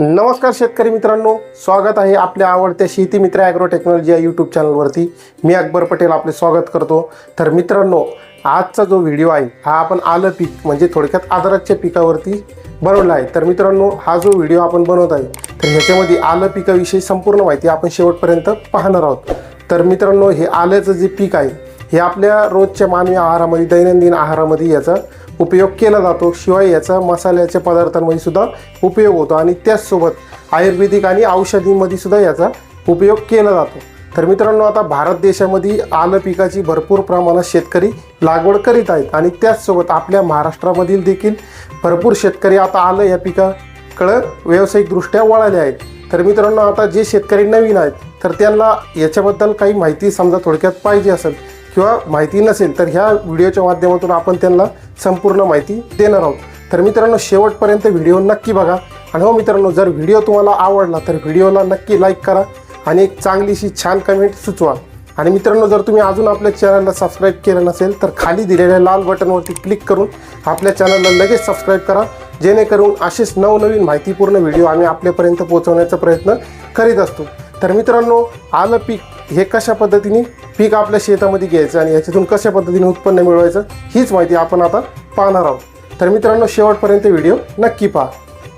नमस्कार शेतकरी मित्रांनो स्वागत आहे आपल्या आवडत्या शेती मित्र ॲग्रो टेक्नॉलॉजी या यूट्यूब चॅनलवरती मी अकबर पटेल आपले स्वागत करतो. तर मित्रांनो आजचा जो व्हिडिओ आहे हा आपण आलं पीक म्हणजे थोडक्यात आदराच्या पिकावरती बनवला आहे. तर मित्रांनो हा जो व्हिडिओ आपण बनवत आहे तर ह्याच्यामध्ये आलं पिकाविषयी संपूर्ण माहिती आपण शेवटपर्यंत पाहणार आहोत. तर मित्रांनो हे आल्याचं जे पीक आहे हे आपल्या रोजच्या मानवी आहारामध्ये दैनंदिन आहारामध्ये याचा उपयोग केला जातो. शिवाय याचा मसाल्याच्या पदार्थांमध्ये सुद्धा उपयोग होतो आणि त्याचसोबत आयुर्वेदिक आणि औषधीमध्ये सुद्धा याचा उपयोग केला जातो. तर मित्रांनो आता भारत देशामध्ये आलं पिकाची भरपूर प्रमाणात शेतकरी लागवड करीत आहेत आणि त्याचसोबत आपल्या महाराष्ट्रामधील देखील भरपूर शेतकरी आता आलं या पिकाकडं व्यावसायिकदृष्ट्या वळाले आहेत. तर मित्रांनो आता जे शेतकरी नवीन आहेत तर त्यांना याच्याबद्दल काही माहिती समजा थोडक्यात पाहिजे असेल किंवा माहिती नसेल तर ह्या व्हिडिओच्या माध्यमातून आपण त्यांना संपूर्ण माहिती देणार आहोत. तर मित्रांनो शेवटपर्यंत व्हिडिओ नक्की बघा. आणि हो मित्रांनो जर व्हिडिओ तुम्हाला आवडला तर व्हिडिओला नक्की लाईक करा आणि एक चांगलीशी छान कमेंट सुचवा. आणि मित्रांनो जर तुम्ही अजून आपल्या चॅनलला सबस्क्राईब केलं नसेल तर खाली दिलेल्या लाल बटनवरती क्लिक करून आपल्या चॅनलला लगेच सबस्क्राईब करा. जेणेकरून असेच नवनवीन माहितीपूर्ण व्हिडिओ आम्ही आपल्यापर्यंत पोहोचवण्याचा प्रयत्न करीत असतो. तर मित्रांनो आलं पीक हे कशा पद्धतीने? पीक आपल्या शेतामध्ये घ्यायचं आणि याच्यातून कशा पद्धतीने उत्पन्न मिळवायचं हीच माहिती आपण आता पाहणार आहोत. तर मित्रांनो शेवटपर्यंत व्हिडिओ नक्की पहा.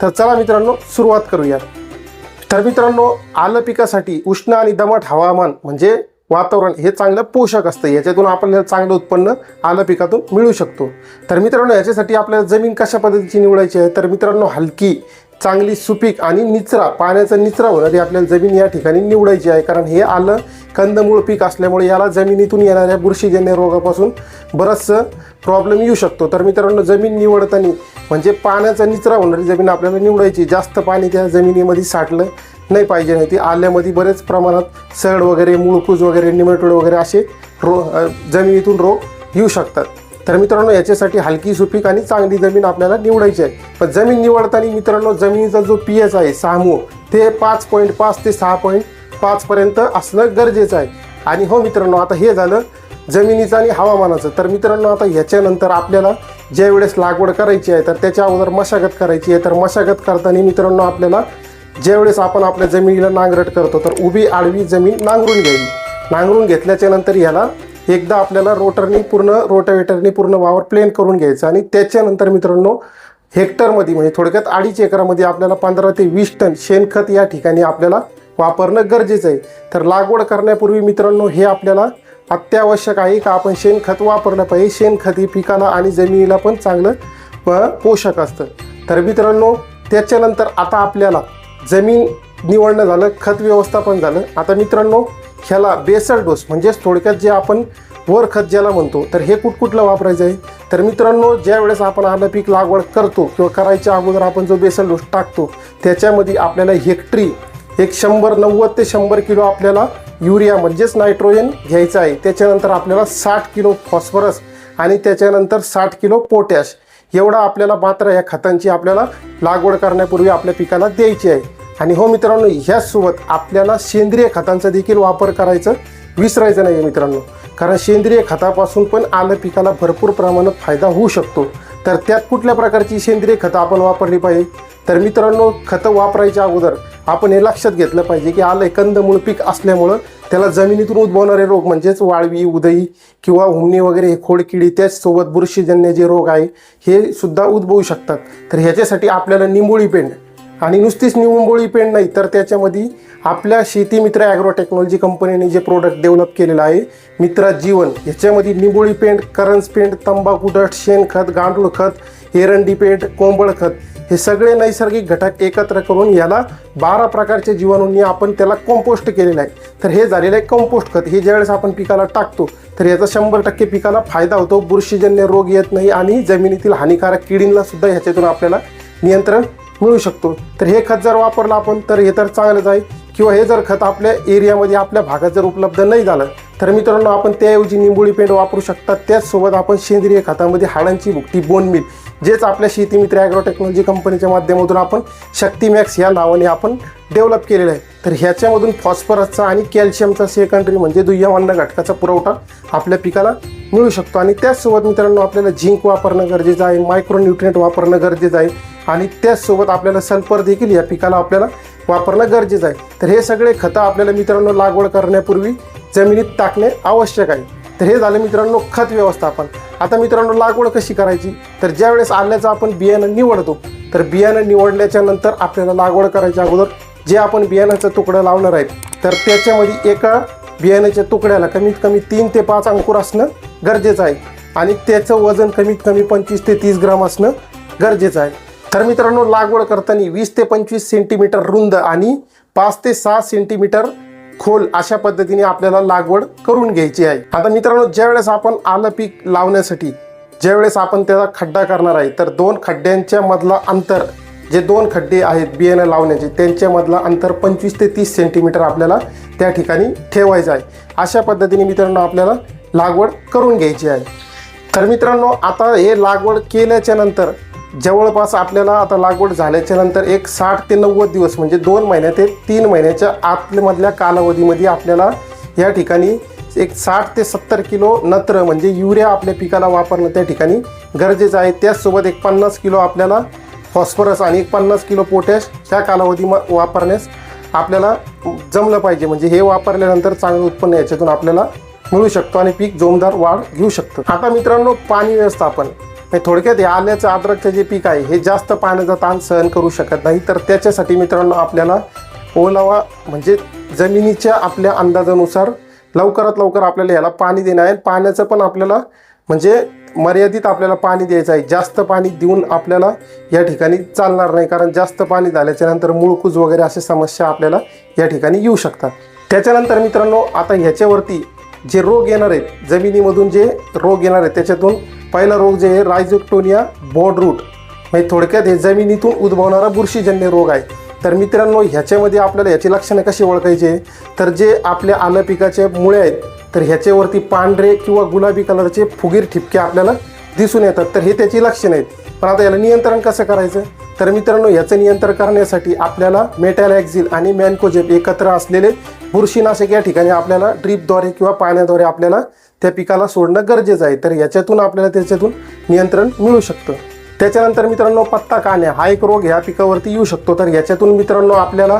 तर चला मित्रांनो सुरुवात करूया. तर मित्रांनो आलं पिकासाठी उष्ण आणि दमट हवामान म्हणजे वातावरण हे चांगलं पोषक असतं. याच्यातून आपल्याला चांगलं उत्पन्न आलं पिकातून मिळू शकतो. तर मित्रांनो याच्यासाठी आपल्याला जमीन कशा पद्धतीची निवडायची आहे? तर मित्रांनो हलकी चांगली सुपीक आणि निचरा पाण्याचा निचरा होणारी आपल्याला जमीन या ठिकाणी निवडायची आहे. कारण हे आलं कंदमूळ पीक असल्यामुळे याला जमिनीतून येणाऱ्या बुरशीजन्य रोगापासून बरंचसं प्रॉब्लेम येऊ शकतो. तर मित्रांनो जमीन निवडताना म्हणजे पाण्याचा निचरा होणारी जमीन आपल्याला निवडायची. जास्त पाणी त्या जमिनीमध्ये साठलं नाही पाहिजे. नाही ती आल्यामध्ये बरेच प्रमाणात सड वगैरे मुळकूज वगैरे निमेटोड वगैरे असे रो जमिनीतून रोग येऊ शकतात. तर मित्रांनो याच्यासाठी हलकी सुपीक आणि चांगली जमीन आपल्याला निवडायची आहे. पण जमीन निवडताना मित्रांनो जमिनीचा जो पी एच आहे सामू ते पाच पॉईंट पाच ते सहा पॉईंट पाचपर्यंत असणं गरजेचं आहे. आणि हो मित्रांनो आता हे झालं जमिनीचं आणि हवामानाचं. तर मित्रांनो आता ह्याच्यानंतर आपल्याला ज्या वेळेस लागवड करायची आहे तर त्याच्या अगोदर मशागत करायची आहे. तर मशागत करताना मित्रांनो आपल्याला ज्यावेळेस आपण आपल्या जमिनीला नांगरट करतो तर उभी आडवी जमीन नांगरून घ्यावी. नांगरून घेतल्याच्या नंतर ह्याला एकदा आपल्याला रोटरनी पूर्ण रोटावेटरनी पूर्ण वावर प्लेन करून घ्यायचं आणि त्याच्यानंतर मित्रांनो हेक्टरमध्ये म्हणजे थोडक्यात अडीच एकरामध्ये आपल्याला पंधरा ते वीस टन शेणखत या ठिकाणी आपल्याला वापरणं गरजेचं आहे. तर लागवड करण्यापूर्वी मित्रांनो हे आपल्याला अत्यावश्यक आहे का? आपण शेणखत वापरलं पाहिजे. शेणखत हे पिकाला आणि जमिनीला पण चांगलं पोषक असतं. तर मित्रांनो त्याच्यानंतर आता आपल्याला जमीन निवडणं झालं खत व्यवस्थापन झालं. आता मित्रांनो ह्याला बेसल डोस म्हणजेच थोडक्यात जे आपण वर खत ज्याला म्हणतो तर हे कुठकुठलं वापरायचं आहे? तर मित्रांनो ज्या वेळेस आपण आलं पीक लागवड करतो किंवा करायच्या अगोदर आपण जो बेसल डोस टाकतो त्याच्यामध्ये आपल्याला हेक्टरी एक शंभर नव्वद ते शंभर किलो आपल्याला युरिया म्हणजेच नायट्रोजन घ्यायचं आहे. त्याच्यानंतर आपल्याला साठ किलो फॉस्फरस आणि त्याच्यानंतर साठ किलो पोटॅश एवढा आपल्याला मात्र या खतांची आपल्याला लागवड करण्यापूर्वी आपल्या पिकाला द्यायची आहे. आणि हो मित्रांनो ह्याचसोबत आपल्याला सेंद्रिय खतांचा देखील वापर करायचं विसरायचं नाही आहे मित्रांनो. कारण सेंद्रिय खतापासून पण आलं पिकाला भरपूर प्रमाणात फायदा होऊ शकतो. तर त्यात कुठल्या प्रकारची सेंद्रिय खतं आपण वापरली पाहिजे? तर मित्रांनो खतं वापरायच्या अगोदर आपण हे लक्षात घेतलं पाहिजे की आलं कंदमूळ पीक असल्यामुळं त्याला जमिनीतून उद्भवणारे रोग म्हणजेच वाळवी उदई किंवा हुमणी वगैरे हे खोडकिडी त्याचसोबत बुरशीजन्य जे रोग आहे हे सुद्धा उद्भवू शकतात. तर ह्याच्यासाठी आपल्याला निंबोळी पेंड आणि नुसतीच निंबोळी पेंड नाही तर त्याच्यामध्ये आपल्या शेती मित्र ॲग्रो टेक्नॉलॉजी कंपनीने जे प्रोडक्ट डेव्हलप केलेलं आहे मित्रा जीवन ह्याच्यामध्ये निंबोळी पेंड करंज पेंड तंबाखू डस्ट शेणखत गांडूळ खत एरंडी पेंड कोंबळ खत हे सगळे नैसर्गिक घटक एकत्र करून याला बारा प्रकारच्या जीवाणूंनी आपण त्याला कंपोस्ट केलेलं आहे. तर हे झालेलं आहे कंपोस्ट खत. हे ज्यावेळेस आपण पिकाला टाकतो तर याचा शंभर टक्के पिकाला फायदा होतो. बुरशीजन्य रोग येत नाही आणि जमिनीतील हानिकारक किडींना सुद्धा ह्याच्यातून आपल्याला नियंत्रण मिळू शकतो. तर हे खत जर वापरलं आपण तर हे तर चांगलंच आहे. किंवा हे जर खत आपल्या एरियामध्ये आपल्या भागात जर उपलब्ध नाही झालं तर मित्रांनो आपण त्याऐवजी निंबोळी पेंड वापरू शकता. त्याचसोबत आपण सेंद्रिय खतामध्ये हाडांची भुकटी बोन मिल जेच आपल्या शेतीमित्र ॲग्रोटेक्नॉलॉजी ॲग्रो टेक्नॉलॉजी कंपनीच्या माध्यमातून आपण शक्ती मॅक्स या नावाने आपण डेव्हलप केलेलं आहे. तर ह्याच्यामधून फॉस्फरसचा आणि कॅल्शियमचा सेकंडरी म्हणजे दुय्यम अन्न घटकाचा पुरवठा आपल्या पिकाला मिळू शकतो. आणि त्याचसोबत मित्रांनो आपल्याला झिंक वापरणं गरजेचं आहे मायक्रोन्युट्रिएंट वापरणं गरजेचं आहे. आणि त्याचसोबत आपल्याला सल्फर देखील या पिकाला आपल्याला वापरणं गरजेचं आहे. तर हे सगळे खतं आपल्याला मित्रांनो लागवड करण्यापूर्वी जमिनीत टाकणे आवश्यक आहे. तर हे झालं मित्रांनो खत व्यवस्थापन. आता मित्रांनो लागवड कशी करायची? तर ज्यावेळेस आल्याचं आपण बियाणं निवडतो तर बियाणं निवडल्याच्या नंतर आपल्याला लागवड करायच्या अगोदर जे आपण बियाण्याचा तुकडं लावणार आहेत तर त्याच्यामध्ये एका बियाण्याच्या तुकड्याला कमीत कमी तीन ते पाच अंकुर असणं गरजेचं आहे. आणि त्याचं वजन कमीत कमी पंचवीस ते तीस ग्राम असणं गरजेचं आहे. तर मित्रांनो लागवड करताना वीस ते पंचवीस सेंटीमीटर रुंद आणि पाच ते सहा सेंटीमीटर खोल अशा पद्धतीने आपल्याला लागवड करून घ्यायची आहे. आता मित्रांनो ज्यावेळेस आपण आलं पीक लावण्यासाठी ज्यावेळेस आपण त्याचा खड्डा करणार आहे तर दोन खड्ड्यांच्या मधला अंतर जे दोन खड्डे आहेत बियाणं लावण्याचे त्यांच्यामधला अंतर पंचवीस ते तीस सेंटीमीटर आपल्याला त्या ठिकाणी ठेवायचं आहे. अशा पद्धतीने मित्रांनो आपल्याला लागवड करून घ्यायची आहे. तर मित्रांनो आता हे लागवड केल्याच्यानंतर जवळपास आपल्याला आता लागवड झाल्याच्यानंतर एक साठ ते नव्वद दिवस म्हणजे दोन महिन्या ते तीन महिन्याच्या आतमधल्या कालावधीमध्ये आपल्याला या ठिकाणी एक साठ ते सत्तर किलो नत्र म्हणजे युरिया आपल्या पिकाला वापरणं त्या ठिकाणी गरजेचं आहे. त्याचसोबत एक पन्नास किलो आपल्याला फॉस्फरस आणि एक पन्नास किलो पोटॅश ह्या कालावधी वापरण्यास आपल्याला जमलं पाहिजे. म्हणजे हे वापरल्यानंतर चांगलं उत्पन्न याच्यातून आपल्याला मिळू शकतो आणि पीक जोमदार वाढ घेऊ शकतो. आता मित्रांनो पाणी व्यवस्थापन. थोडक्यात हे आल्याचं अद्रकचं जे पीक आहे हे जास्त पाण्याचा ताण सहन करू शकत नाही. तर त्याच्यासाठी मित्रांनो आपल्याला ओलावा म्हणजे जमिनीच्या आपल्या अंदाजानुसार लवकरात लवकर आपल्याला याला पाणी देणं आहे. पाण्याचं पण आपल्याला म्हणजे मर्यादित आपल्याला पाणी द्यायचं आहे. जास्त पाणी देऊन आपल्याला या ठिकाणी चालणार नाही. कारण जास्त पाणी झाल्याच्यानंतर मुळकूज वगैरे अशा समस्या आपल्याला या ठिकाणी येऊ शकतात. त्याच्यानंतर मित्रांनो आता ह्याच्यावरती जे रोग येणार आहेत जमिनीमधून जे रोग येणार आहेत त्याच्यातून पहिला रोग जे आहे रायझोक्टोनिया बॉड रूट. म्हणजे थोडक्यात हे जमिनीतून उद्भवणारा बुरशीजन्य रोग आहे. तर मित्रांनो ह्याच्यामध्ये आपल्याला ह्याची लक्षणं कशी ओळखायची तर जे आपल्या आलं पिकाचे मुळे आहेत तर ह्याच्यावरती पांढरे किंवा गुलाबी कलरचे फुगीर ठिपके आपल्याला दिसून येतात. तर हे त्याची लक्षणं आहेत. पण आता याला नियंत्रण कसं करायचं? तर मित्रांनो याचं नियंत्रण करण्यासाठी आपल्याला मेटॅलॅक्झिल आणि मॅनकोजेप एकत्र असलेले बुरशीनाशक या ठिकाणी आपल्याला ड्रीपद्वारे किंवा पाण्याद्वारे आपल्याला त्या पिकाला सोडणं गरजेचं आहे. तर याच्यातून आपल्याला त्याच्यातून नियंत्रण मिळू शकतं. त्याच्यानंतर मित्रांनो पत्ता कान्या हा एक रोग ह्या पिकावरती येऊ शकतो. तर याच्यातून मित्रांनो आपल्याला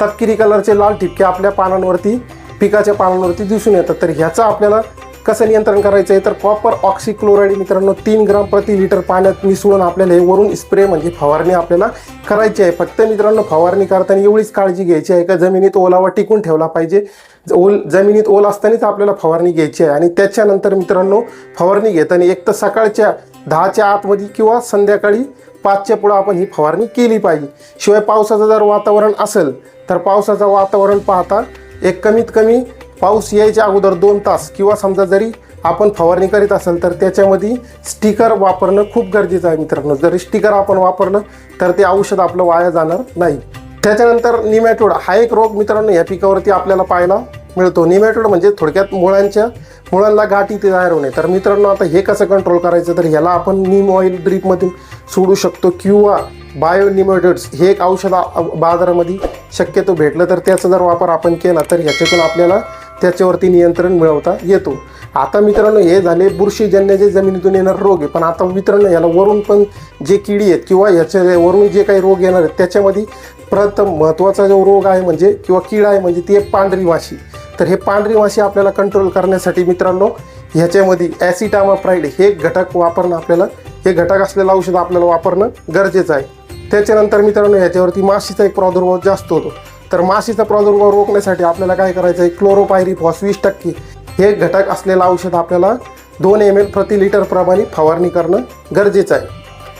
तपकिरी कलरचे लाल ठिपके आपल्या पानांवरती पिकाच्या पानांवरती दिसून येतात. तर ह्याचा आपल्याला कसं नियंत्रण करायचं आहे? तर कॉपर ऑक्सिक्लोराईड मित्रांनो तीन ग्राम प्रति लिटर पाण्यात मिसळून आपल्याला हे वरून स्प्रे म्हणजे फवारणी आपल्याला करायची आहे. फक्त मित्रांनो फवारणी करताना एवढीच काळजी घ्यायची आहे का? जमिनीत ओलावा टिकून ठेवला पाहिजे. ज- ओल जमिनीत ओल असतानाच आपल्याला फवारणी घ्यायची आहे. आणि त्याच्यानंतर मित्रांनो फवारणी घेताना एक तर सकाळच्या दहाच्या आतमध्ये किंवा संध्याकाळी पाचच्या पुढं आपण ही फवारणी केली पाहिजे. शिवाय पावसाचं जर वातावरण असेल तर पावसाचं वातावरण पाहता एक कमीत कमी पाऊस यायच्या अगोदर दोन तास किंवा समजा जरी आपण फवारणी करीत असेल तर त्याच्यामध्ये स्टिकर वापरणं खूप गरजेचं आहे मित्रांनो. जरी स्टिकर आपण वापरलं तर ते औषध आपलं वाया जाणार नाही. त्याच्यानंतर निमॅटोड हा एक रोग मित्रांनो या पिकावरती आपल्याला पाहायला मिळतो. निमॅटोड म्हणजे थोडक्यात मुळांच्या मुळांना गाठी ते तयार होणे. तर मित्रांनो आता हे कसं कंट्रोल करायचं? तर ह्याला आपण नीम ऑइल ड्रीपमधून सोडू शकतो किंवा बायोनिमेटेड्स हे एक औषध बाजारामध्ये शक्यतो भेटलं. तर त्याचा जर वापर आपण केला तर ह्याच्यातून आपल्याला त्याच्यावरती नियंत्रण मिळवता येतो. आता मित्रांनो हे झाले बुरशीजन्य जे जमिनीतून येणार रोग आहे. पण आता मित्रांनो याला वरून पण जे किडी आहेत किंवा याच्या वरून जे काही रोग येणार आहेत त्याच्यामध्ये प्रथम महत्त्वाचा जो रोग आहे म्हणजे किंवा कीड आहे म्हणजे ती आहे पांढरी माशी तर हे पांढरी माशी आपल्याला कंट्रोल करण्यासाठी मित्रांनो ह्याच्यामध्ये ॲसिटामाप्राईड हे घटक वापरणं आपल्याला हे घटक असलेलं औषध आपल्याला वापरणं गरजेचं आहे. त्याच्यानंतर मित्रांनो ह्याच्यावरती माशीचा एक प्रादुर्भाव जास्त होतो. तर माशीचा प्रादुर्भाव रोखण्यासाठी आपल्याला काय करायचं आहे क्लोरोपायरिफॉस वीस टक्के. हे घटक असलेलं औषध आपल्याला दोन एम एल प्रति लिटर प्रमाणे फवारणी करणं गरजेचं आहे.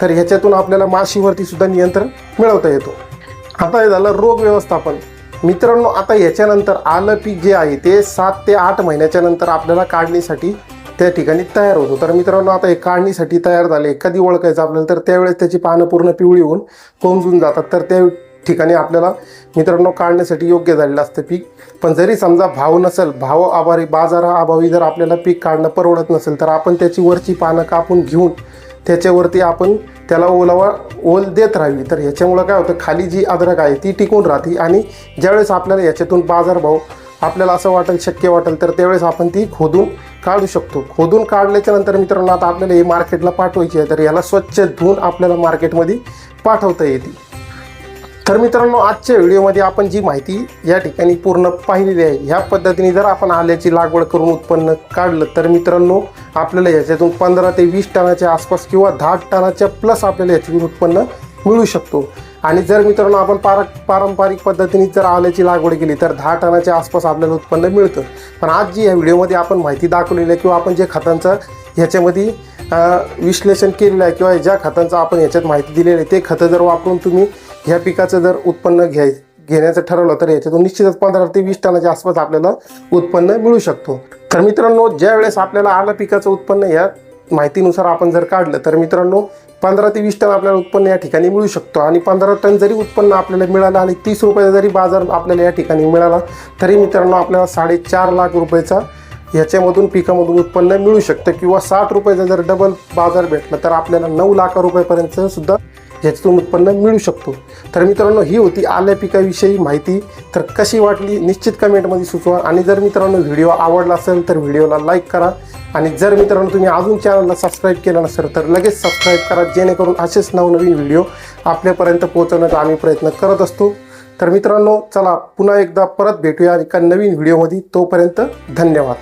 तर ह्याच्यातून आपल्याला माशीवरती सुद्धा नियंत्रण मिळवता येतो. आता हे झालं रोग व्यवस्थापन. मित्रांनो आता ह्याच्यानंतर आलं पीक जे आहे ते सात ते आठ महिन्याच्या नंतर आपल्याला काढणीसाठी त्या ठिकाणी तयार होतो. तर मित्रांनो आता हे काढणीसाठी तयार झाले. कधी ओळखायचं आपल्याला तर त्यावेळेस त्याची पानं पूर्ण पिवळी होऊन कोमजून जातात. तर त्या ठिकाणी आपल्याला मित्रांनो काढण्यासाठी योग्य झालेलं असतं पीक. पण जरी समजा भाव नसेल भाव आभारी बाजाराअभावी जर आपल्याला पीक काढणं परवडत नसेल तर आपण त्याची वरची पानं कापून घेऊन त्याच्यावरती आपण त्याला ओलावा ओल देत राहावी. तर ह्याच्यामुळं काय होतं खाली जी अद्रक आहे ती टिकून राहते आणि ज्यावेळेस आपल्याला याच्यातून बाजारभाव आपल्याला असं वाटेल शक्य वाटेल तर त्यावेळेस आपण ती खोदून काढू शकतो. खोदून काढल्याच्या नंतर मित्रांनो आता आपल्याला हे मार्केटला पाठवायची आहे तर याला स्वच्छ धुवून आपल्याला मार्केटमध्ये पाठवता येते. तर मित्रांनो आजच्या व्हिडिओमध्ये आपण जी माहिती या ठिकाणी पूर्ण पाहिलेली आहे ह्या पद्धतीने जर आपण आल्याची लागवड करून उत्पन्न काढलं तर मित्रांनो आपल्याला याच्यातून पंधरा ते वीस टनाच्या आसपास किंवा दहा टनाच्या प्लस आपल्याला याच्यातून उत्पन्न मिळू शकतो. आणि जर मित्रांनो आपण पार पारंपरिक पद्धतीने जर आल्याची लागवड केली तर दहा टनाच्या आसपास आपल्याला उत्पन्न मिळतं. पण आज जी या व्हिडिओमध्ये आपण माहिती दाखवलेली आहे किंवा आपण जे खतांचं ह्याच्यामध्ये विश्लेषण केलेलं आहे किंवा ज्या खतांचं आपण ह्याच्यात माहिती दिलेली आहे ते खतं जर वापरून तुम्ही ह्या पिकाचं जर उत्पन्न घ्याय घेण्याचं ठरवलं तर याच्यातून निश्चितच पंधरा ते वीस टनाच्या आसपास आपल्याला उत्पन्न मिळू शकतो. तर मित्रांनो ज्या वेळेस आपल्याला आलं पिकाचं उत्पन्न या माहितीनुसार आपण जर काढलं तर मित्रांनो पंधरा ते वीस टन आपल्याला उत्पन्न या ठिकाणी मिळू शकतो. आणि पंधरा टन जरी उत्पन्न आपल्याला मिळालं आणि तीस रुपयाचा जरी बाजार आपल्याला या ठिकाणी मिळाला तरी मित्रांनो आपल्याला साडेचार लाख रुपयाचा ह्याच्यामधून पिकामधून उत्पन्न मिळू शकतं. किंवा साठ रुपयाचा जर डबल बाजार भेटला तर आपल्याला नऊ लाख रुपयापर्यंत सुद्धा ह्याच्यातून उत्पन्न मिळू शकतो. तर मित्रांनो ही होती आल्या पिकाविषयी माहिती. तर कशी वाटली? निश्चित कमेंटमध्ये सुचवा. आणि जर मित्रांनो व्हिडिओ आवडला असेल तर व्हिडिओला लाईक करा. आणि जर मित्रांनो तुम्ही अजून चॅनलला सबस्क्राईब केलं नसेल तर लगेच सबस्क्राईब करा. जेणेकरून असेच नवनवीन व्हिडिओ आपल्यापर्यंत पोहोचवण्याचा आम्ही प्रयत्न करत असतो. तर मित्रांनो चला पुन्हा एकदा परत भेटूया एका नवीन व्हिडिओमध्ये. तोपर्यंत धन्यवाद.